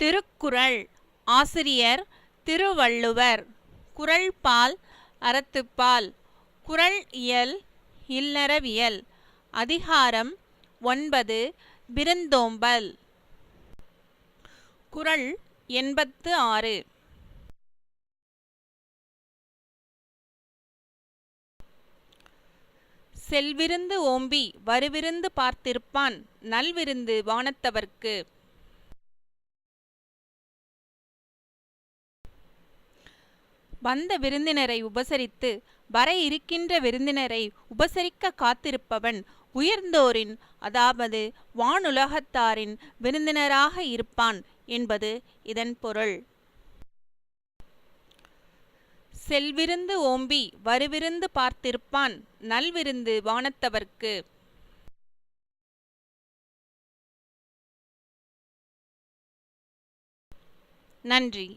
திருக்குறள். ஆசிரியர் திருவள்ளுவர். குறள் பால் அறத்துப்பால். குறள் இயல் இல்லறவியல். அதிகாரம் ஒன்பது விருந்தோம்பல். குறள் எண்பத்து ஆறு. செல்விருந்து ஓம்பி வருவிருந்து பார்த்திருப்பான் நல்விருந்து வானத்தவர்க்கு. வந்த விருந்தினரை உபசரித்து வர இருக்கின்ற விருந்தினரை உபசரிக்க காத்திருப்பவன் உயர்ந்தோரின் அதாவது வானுலகத்தாரின் விருந்தினராக இருப்பான் என்பது இதன் பொருள். செல்விருந்து ஓம்பி வருவிருந்து பார்த்திருப்பான் நல்விருந்து வானத்தவர்க்கு. நன்றி.